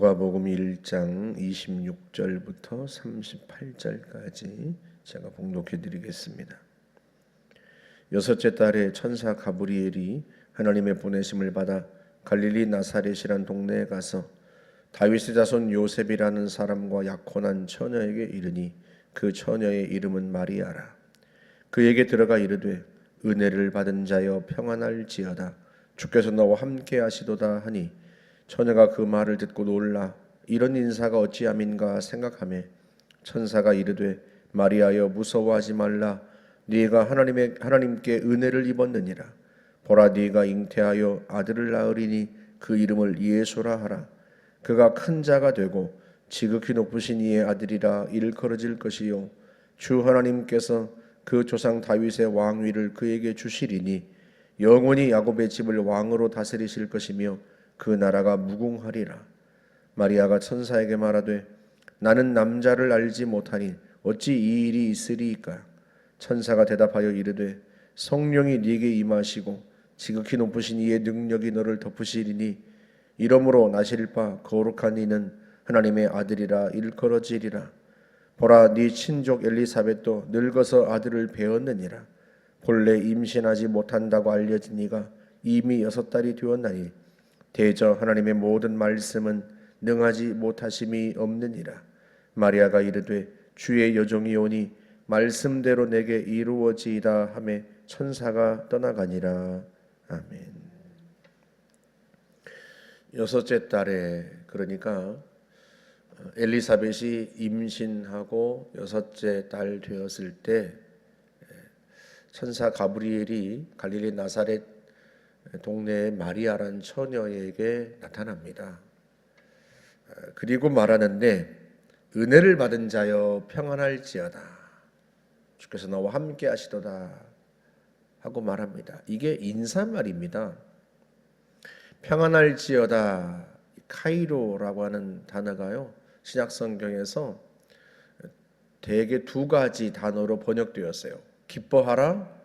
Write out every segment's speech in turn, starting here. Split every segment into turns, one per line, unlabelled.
누가복음 1장 26절부터 38절까지 제가 봉독해 드리겠습니다. 여섯째 달에 천사 가브리엘이 하나님의 보내심을 받아 갈릴리 나사렛이란 동네에 가서 다윗의 자손 요셉이라는 사람과 약혼한 처녀에게 이르니 그 처녀의 이름은 마리아라. 그에게 들어가 이르되 은혜를 받은 자여 평안할지어다. 주께서 너와 함께 하시도다 하니 처녀가 그 말을 듣고 놀라 이런 인사가 어찌함인가 생각하며 천사가 이르되 마리아여 무서워하지 말라. 네가 하나님의 하나님께 은혜를 입었느니라. 보라 네가 잉태하여 아들을 낳으리니 그 이름을 예수라 하라. 그가 큰 자가 되고 지극히 높으신 이의 아들이라 일컬어질 것이요. 주 하나님께서 그 조상 다윗의 왕위를 그에게 주시리니 영원히 야곱의 집을 왕으로 다스리실 것이며 그 나라가 무궁하리라. 마리아가 천사에게 말하되 나는 남자를 알지 못하니 어찌 이 일이 있으리이까? 천사가 대답하여 이르되 성령이 네게 임하시고 지극히 높으신 이의 능력이 너를 덮으시리니 이러므로 나실 바 거룩한 이는 하나님의 아들이라 일컬어지리라. 보라 네 친족 엘리사벳도 늙어서 아들을 배었느니라. 본래 임신하지 못한다고 알려진 이가 이미 여섯 달이 되었나니 대저 하나님의 모든 말씀은 능하지 못하심이 없느니라. 마리아가 이르되 주의 여종이 오니 말씀대로 내게 이루어지이다 하매 천사가 떠나가니라. 아멘. 여섯째 달에 그러니까 엘리사벳이 임신하고 여섯째 달 되었을 때 천사 가브리엘이 갈릴리 나사렛 동네의 마리아란 처녀에게 나타납니다. 그리고 말하는데 은혜를 받은 자여 평안할지어다. 주께서 너와 함께 하시도다 하고 말합니다. 이게 인사말입니다. 평안할지어다 카이로라고 하는 단어가요. 신약 성경에서 대개 두 가지 단어로 번역되었어요. 기뻐하라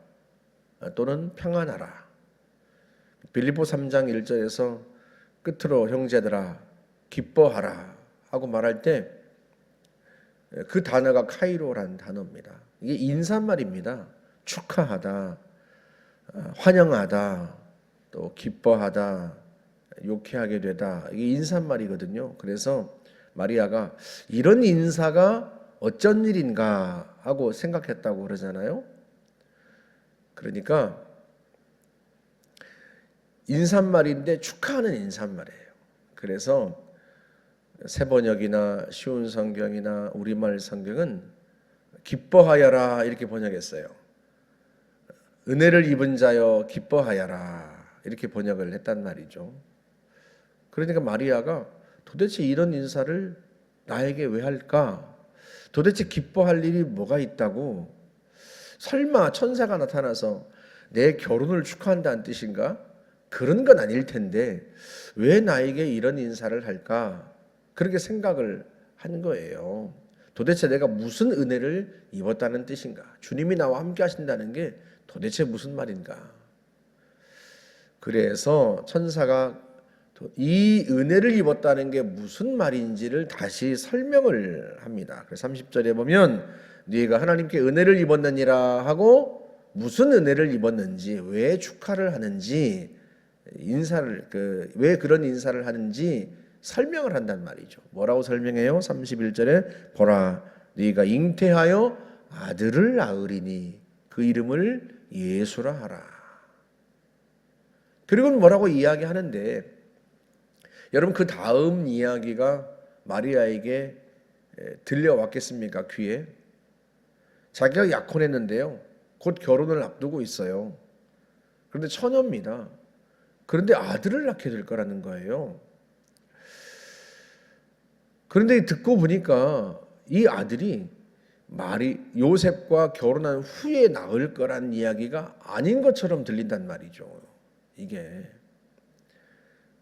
또는 평안하라. 빌리보 3장 1절에서 끝으로 형제들아 기뻐하라 하고 말할 때 그 단어가 카이로라는 단어입니다. 이게 인사말입니다. 축하하다, 환영하다, 또 기뻐하다, 욕해하게 되다. 이게 인사말이거든요. 그래서 마리아가 이런 인사가 어쩐 일인가 하고 생각했다고 그러잖아요. 그러니까 인사말인데 축하하는 인사말이에요. 그래서 세번역이나 쉬운 성경이나 우리말 성경은 기뻐하여라 이렇게 번역했어요. 은혜를 입은 자여 기뻐하여라 이렇게 번역을 했단 말이죠. 그러니까 마리아가 도대체 이런 인사를 나에게 왜 할까? 도대체 기뻐할 일이 뭐가 있다고? 설마 천사가 나타나서 내 결혼을 축하한다는 뜻인가? 그런 건 아닐 텐데 왜 나에게 이런 인사를 할까? 그렇게 생각을 한 거예요. 도대체 내가 무슨 은혜를 입었다는 뜻인가? 주님이 나와 함께 하신다는 게 도대체 무슨 말인가? 그래서 천사가 이 은혜를 입었다는 게 무슨 말인지를 다시 설명을 합니다. 그래서 30절에 보면 네가 하나님께 은혜를 입었느니라 하고 무슨 은혜를 입었는지 왜 축하를 하는지 인사를 그 왜 그런 인사를 하는지 설명을 한단 말이죠. 뭐라고 설명해요? 31절에 보라 네가 잉태하여 아들을 낳으리니 그 이름을 예수라 하라. 그리고 뭐라고 이야기하는데 여러분 그 다음 이야기가 마리아에게 들려왔겠습니까? 귀에 자기가 약혼했는데요. 곧 결혼을 앞두고 있어요. 그런데 처녀입니다. 그런데 아들을 낳게 될 거라는 거예요. 그런데 듣고 보니까 이 아들이 마리 요셉과 결혼한 후에 낳을 거란 이야기가 아닌 것처럼 들린단 말이죠. 이게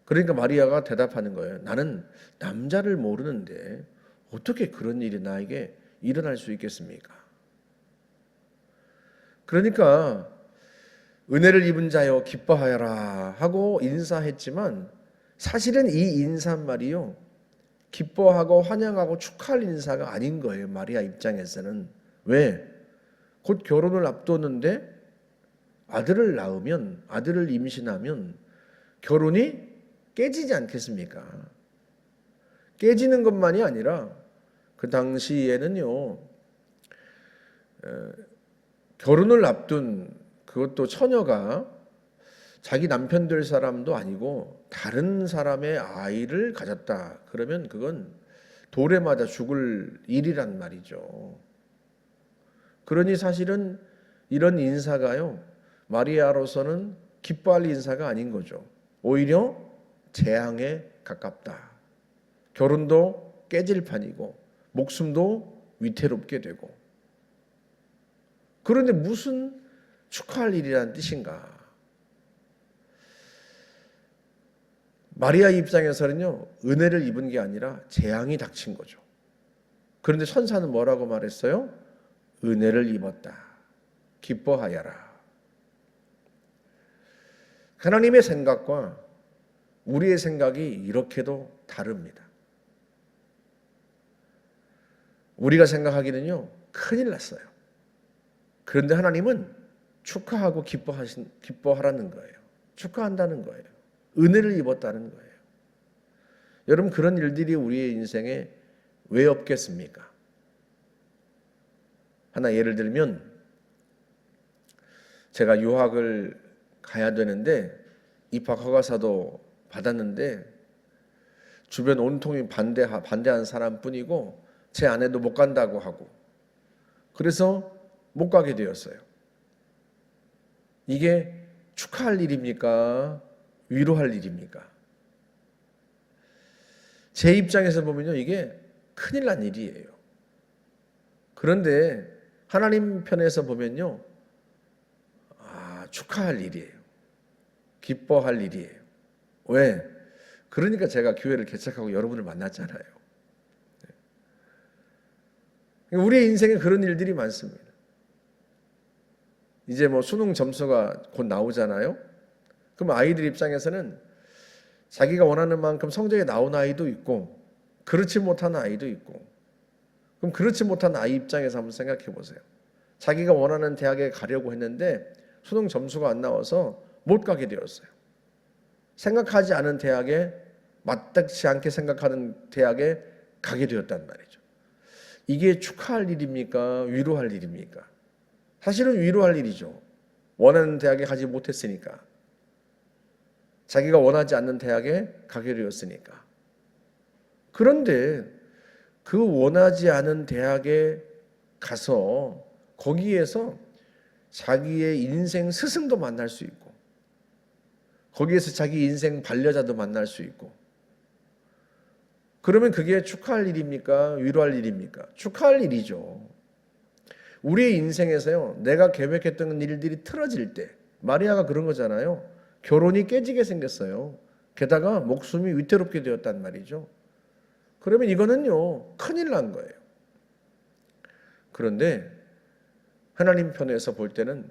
그러니까 마리아가 대답하는 거예요. 나는 남자를 모르는데 어떻게 그런 일이 나에게 일어날 수 있겠습니까? 그러니까 은혜를 입은 자여 기뻐하여라 하고 인사했지만 사실은 이 인사말이요 기뻐하고 환영하고 축하할 인사가 아닌 거예요. 마리아 입장에서는 왜? 곧 결혼을 앞두었는데 아들을 낳으면 아들을 임신하면 결혼이 깨지지 않겠습니까? 깨지는 것만이 아니라 그 당시에는요 어, 결혼을 앞둔 그것도 처녀가 자기 남편 될 사람도 아니고 다른 사람의 아이를 가졌다 그러면 그건 돌에 맞아 죽을 일이란 말이죠. 그러니 사실은 이런 인사가요 마리아로서는 기뻐할 인사가 아닌 거죠. 오히려 재앙에 가깝다. 결혼도 깨질 판이고 목숨도 위태롭게 되고 그런데 무슨 축하할 일이라는 뜻인가? 마리아 입장에서는요 은혜를 입은 게 아니라 재앙이 닥친 거죠. 그런데 천사는 뭐라고 말했어요? 은혜를 입었다. 기뻐하여라. 하나님의 생각과 우리의 생각이 이렇게도 다릅니다. 우리가 생각하기는요, 큰일 났어요. 그런데 하나님은 축하하고 기뻐하신, 기뻐하라는 거예요. 축하한다는 거예요. 은혜를 입었다는 거예요. 여러분, 그런 일들이 우리의 인생에 왜 없겠습니까? 하나 예를 들면, 제가 유학을 가야 되는데, 입학 허가사도 받았는데, 주변 온통이 반대, 반대한 사람뿐이고, 제 아내도 못 간다고 하고 그래서 못 가게 되었어요. 이게 축하할 일입니까? 위로할 일입니까? 제 입장에서 보면요, 이게 큰일 난 일이에요. 그런데 하나님 편에서 보면요, 아, 축하할 일이에요. 기뻐할 일이에요. 왜? 그러니까 제가 교회를 개척하고 여러분을 만났잖아요. 우리의 인생에 그런 일들이 많습니다. 이제 뭐 수능 점수가 곧 나오잖아요. 그럼 아이들 입장에서는 자기가 원하는 만큼 성적이 나온 아이도 있고 그렇지 못한 아이도 있고 그럼 그렇지 못한 아이 입장에서 한번 생각해 보세요. 자기가 원하는 대학에 가려고 했는데 수능 점수가 안 나와서 못 가게 되었어요. 생각하지 않은 대학에 마땅치 않게 생각하는 대학에 가게 되었단 말이죠. 이게 축하할 일입니까? 위로할 일입니까? 사실은 위로할 일이죠. 원하는 대학에 가지 못했으니까. 자기가 원하지 않는 대학에 가게 되었으니까. 그런데 그 원하지 않은 대학에 가서 거기에서 자기의 인생 스승도 만날 수 있고, 거기에서 자기 인생 반려자도 만날 수 있고, 그러면 그게 축하할 일입니까? 위로할 일입니까? 축하할 일이죠. 우리의 인생에서요, 내가 계획했던 일들이 틀어질 때, 마리아가 그런 거잖아요. 결혼이 깨지게 생겼어요. 게다가 목숨이 위태롭게 되었단 말이죠. 그러면 이거는요, 큰일 난 거예요. 그런데 하나님 편에서 볼 때는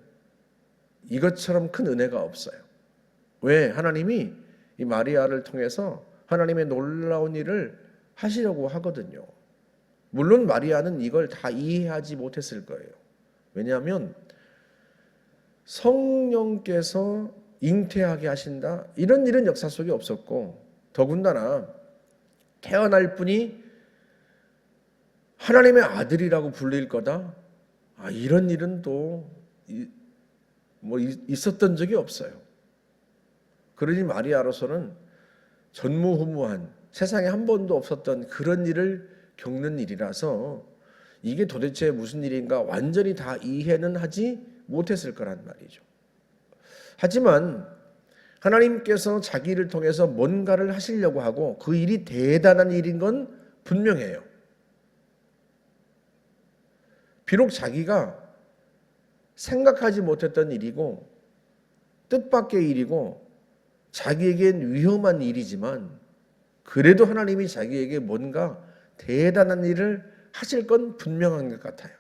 이것처럼 큰 은혜가 없어요. 왜? 하나님이 이 마리아를 통해서 하나님의 놀라운 일을 하시려고 하거든요. 물론 마리아는 이걸 다 이해하지 못했을 거예요. 왜냐하면 성령께서 잉태하게 하신다 이런 일은 역사 속에 없었고 더군다나 태어날 분이 하나님의 아들이라고 불릴 거다. 아 이런 일은 또 뭐 있었던 적이 없어요. 그러니 마리아로서는 전무후무한 세상에 한 번도 없었던 그런 일을 겪는 일이라서 이게 도대체 무슨 일인가 완전히 다 이해는 하지 못했을 거란 말이죠. 하지만 하나님께서 자기를 통해서 뭔가를 하시려고 하고 그 일이 대단한 일인 건 분명해요. 비록 자기가 생각하지 못했던 일이고 뜻밖의 일이고 자기에겐 위험한 일이지만 그래도 하나님이 자기에게 뭔가 대단한 일을 하실 건 분명한 것 같아요.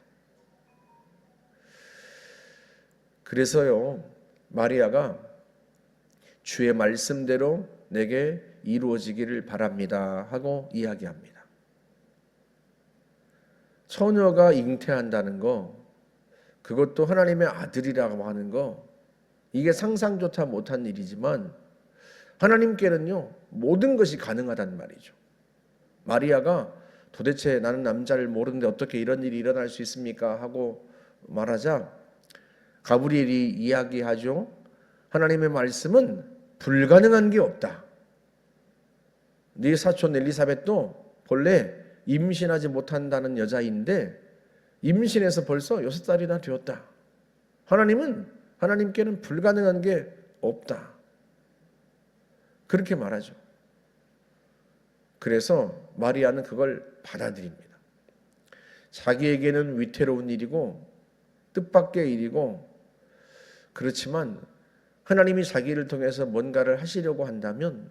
그래서요, 마리아가 주의 말씀대로 내게 이루어지기를 바랍니다. 하고 이야기합니다. 처녀가 잉태한다는 거, 그것도 하나님의 아들이라고 하는 거, 이게 상상조차 못한 일이지만 하나님께는요 모든 것이 가능하단 말이죠. 마리아가 도대체 나는 남자를 모르는데 어떻게 이런 일이 일어날 수 있습니까? 하고 말하자 가브리엘이 이야기하죠. 하나님의 말씀은 불가능한 게 없다. 네 사촌 엘리사벳도 본래 임신하지 못한다는 여자인데 임신해서 벌써 여섯 달이나 되었다. 하나님은 하나님께는 불가능한 게 없다. 그렇게 말하죠. 그래서 마리아는 그걸 받아들입니다. 자기에게는 위태로운 일이고 뜻밖의 일이고 그렇지만 하나님이 자기를 통해서 뭔가를 하시려고 한다면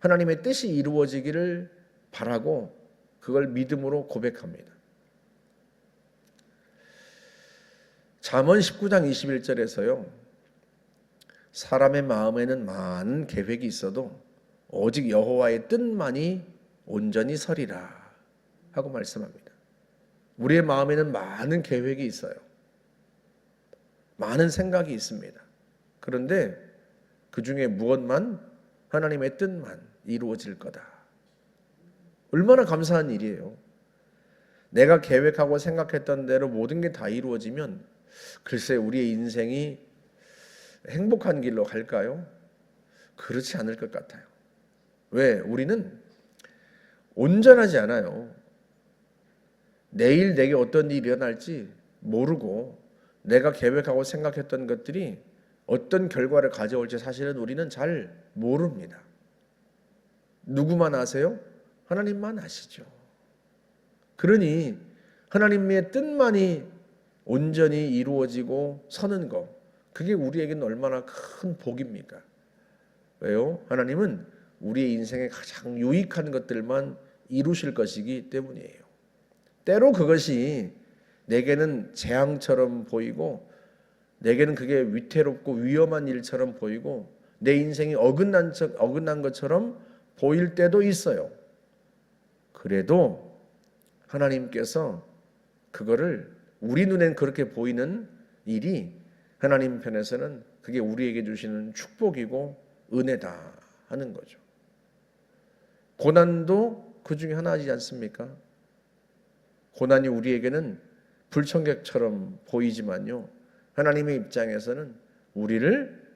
하나님의 뜻이 이루어지기를 바라고 그걸 믿음으로 고백합니다. 잠언 19장 21절에서요. 사람의 마음에는 많은 계획이 있어도 오직 여호와의 뜻만이 온전히 서리라 하고 말씀합니다. 우리의 마음에는 많은 계획이 있어요. 많은 생각이 있습니다. 그런데 그 중에 무엇만 하나님의 뜻만 이루어질 거다. 얼마나 감사한 일이에요. 내가 계획하고 생각했던 대로 모든 게 다 이루어지면 글쎄 우리의 인생이 행복한 길로 갈까요? 그렇지 않을 것 같아요. 왜? 우리는 온전하지 않아요. 내일 내게 어떤 일이 일어날지 모르고 내가 계획하고 생각했던 것들이 어떤 결과를 가져올지 사실은 우리는 잘 모릅니다. 누구만 아세요? 하나님만 아시죠. 그러니 하나님의 뜻만이 온전히 이루어지고 서는 것, 그게 우리에게는 얼마나 큰 복입니까? 왜요? 하나님은 우리의 인생에 가장 유익한 것들만 이루실 것이기 때문이에요. 때로 그것이 내게는 재앙처럼 보이고 내게는 그게 위태롭고 위험한 일처럼 보이고 내 인생이 어긋난 척 어긋난 것처럼 보일 때도 있어요. 그래도 하나님께서 그거를 우리 눈엔 그렇게 보이는 일이 하나님 편에서는 그게 우리에게 주시는 축복이고 은혜다 하는 거죠. 고난도 그 중에 하나이지 않습니까? 고난이 우리에게는 불청객처럼 보이지만요. 하나님의 입장에서는 우리를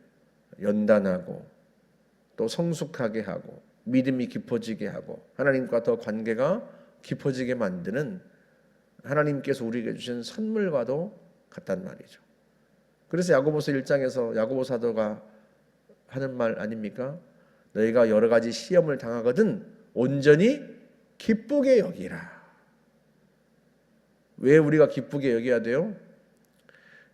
연단하고 또 성숙하게 하고 믿음이 깊어지게 하고 하나님과 더 관계가 깊어지게 만드는 하나님께서 우리에게 주신 선물과도 같단 말이죠. 그래서 야고보서 1장에서 야고보 사도가 하는 말 아닙니까? 너희가 여러 가지 시험을 당하거든 온전히 기쁘게 여기라. 왜 우리가 기쁘게 여겨야 돼요?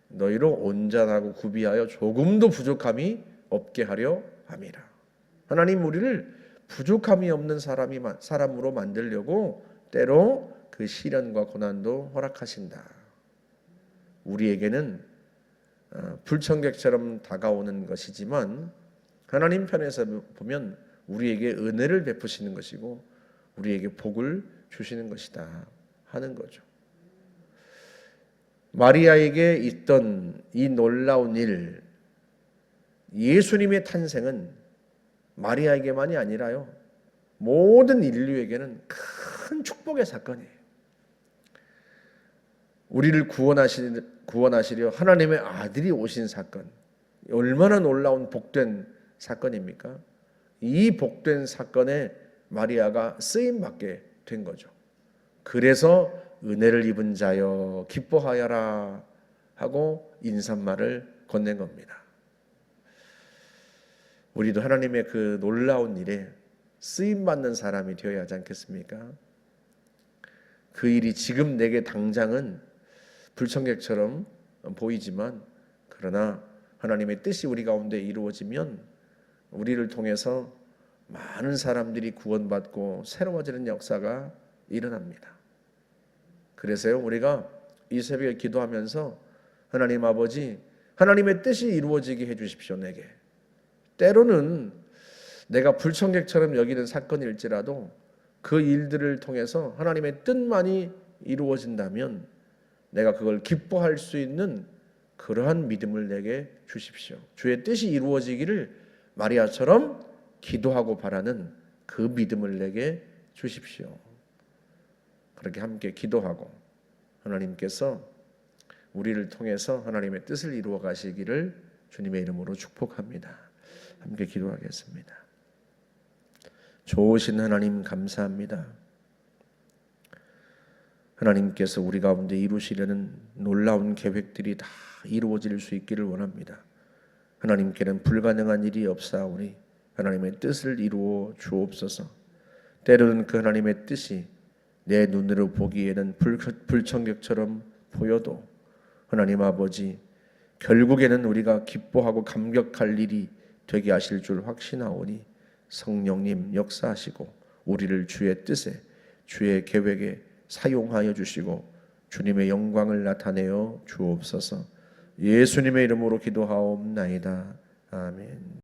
너희로 온전하고 구비하여 조금도 부족함이 없게 하려 함이라. 하나님 우리를 부족함이 없는 사람이 사람으로 만들려고 때로 그 시련과 고난도 허락하신다. 우리에게는 어, 불청객처럼 다가오는 것이지만 하나님 편에서 보면 우리에게 은혜를 베푸시는 것이고 우리에게 복을 주시는 것이다 하는 거죠. 마리아에게 있던 이 놀라운 일, 예수님의 탄생은 마리아에게만이 아니라요. 모든 인류에게는 큰 축복의 사건이에요. 우리를 구원하시, 구원하시려 하나님의 아들이 오신 사건. 얼마나 놀라운 복된 사건입니까? 이 복된 사건에 마리아가 쓰임 받게 된 거죠. 그래서 은혜를 입은 자여 기뻐하여라 하고 인사말을 건넨 겁니다. 우리도 하나님의 그 놀라운 일에 쓰임 받는 사람이 되어야 하지 않겠습니까? 그 일이 지금 내게 당장은 불청객처럼 보이지만 그러나 하나님의 뜻이 우리 가운데 이루어지면 우리를 통해서 많은 사람들이 구원받고 새로워지는 역사가 일어납니다. 그래서요, 우리가 이 새벽에 기도하면서 하나님 아버지, 하나님의 뜻이 이루어지게 해 주십시오, 내게. 때로는 내가 불청객처럼 여기는 사건일지라도 그 일들을 통해서 하나님의 뜻만이 이루어진다면 내가 그걸 기뻐할 수 있는 그러한 믿음을 내게 주십시오. 주의 뜻이 이루어지기를 마리아처럼 기도하고 바라는 그 믿음을 내게 주십시오. 그렇게 함께 기도하고 하나님께서 우리를 통해서 하나님의 뜻을 이루어 가시기를 주님의 이름으로 축복합니다. 함께 기도하겠습니다. 좋으신 하나님 감사합니다. 하나님께서 우리 가운데 이루시려는 놀라운 계획들이 다 이루어질 수 있기를 원합니다. 하나님께는 불가능한 일이 없사오니 하나님의 뜻을 이루어 주옵소서. 때로는 그 하나님의 뜻이 내 눈으로 보기에는 불, 불청객처럼 보여도 하나님 아버지 결국에는 우리가 기뻐하고 감격할 일이 되게 하실 줄 확신하오니 성령님 역사하시고 우리를 주의 뜻에 주의 계획에 사용하여 주시고 주님의 영광을 나타내어 주옵소서. 예수님의 이름으로 기도하옵나이다. 아멘.